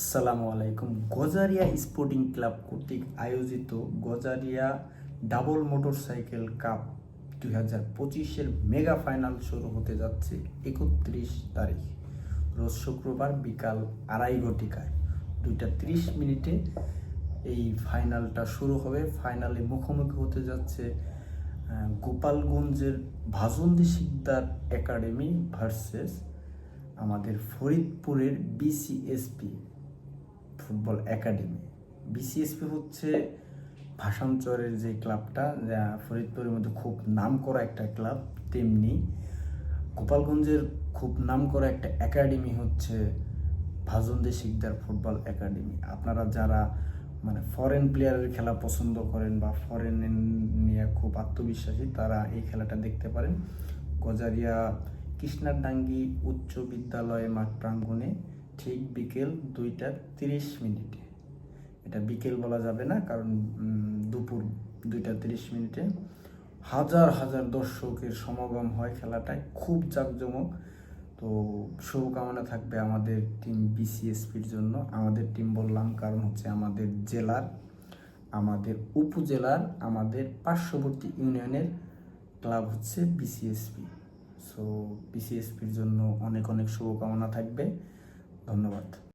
আসসালামু আলাইকুম। Gazaria sporting club কর্তৃক আয়োজিত গজারিয়া ডাবল মোটরসাইকেল কাপ দুই হাজার পঁচিশের মেগা ফাইনাল শুরু হতে যাচ্ছে একত্রিশ তারিখ, রোজ শুক্রবার বিকাল আড়াই ঘটিকায়। দুইটা ত্রিশ মিনিটে এই ফাইনালটা শুরু হবে। ফাইনালে মুখোমুখি হতে যাচ্ছে গোপালগঞ্জের ভাজন্দি শিকদার একাডেমি ভার্সেস আমাদের ফরিদপুরের বিসিএসপি। Football academy. বিসিএসপি হচ্ছে ভাষাঞ্চরের যে ক্লাবটা, যা ফরিদপুরের মধ্যে খুব নাম করা একটা ক্লাব, তেমনি গোপালগঞ্জের খুব নাম করা একটা একাডেমি হচ্ছে ভাজন্দে শিকদার ফুটবল একাডেমি। আপনারা যারা মানে ফরেন প্লেয়ারের খেলা পছন্দ করেন বা ফরেন নিয়ে খুব আত্মবিশ্বাসী, তারা এই খেলাটা দেখতে পারেন। গজারিয়া কৃষ্ণারডাঙ্গি উচ্চ বিদ্যালয় মাঠ প্রাঙ্গণে ঠিক বিকেল দুইটা তিরিশ মিনিটে। এটা বিকেল বলা যাবে না, কারণ দুপুর দুইটা তিরিশ মিনিটে। হাজার হাজার দর্শকের সমাগম হয় খেলাটায়, খুব জাঁকজমক। তো শুভকামনা থাকবে আমাদের টিম বিসিএসপির জন্য। আমাদের টিম বললাম, কারণ হচ্ছে আমাদের জেলার, আমাদের উপজেলার, আমাদের পার্শ্ববর্তী ইউনিয়নের ক্লাব হচ্ছে বিসিএসপি সো বিসিএসপির জন্য অনেক অনেক শুভকামনা থাকবে। ধন্যবাদ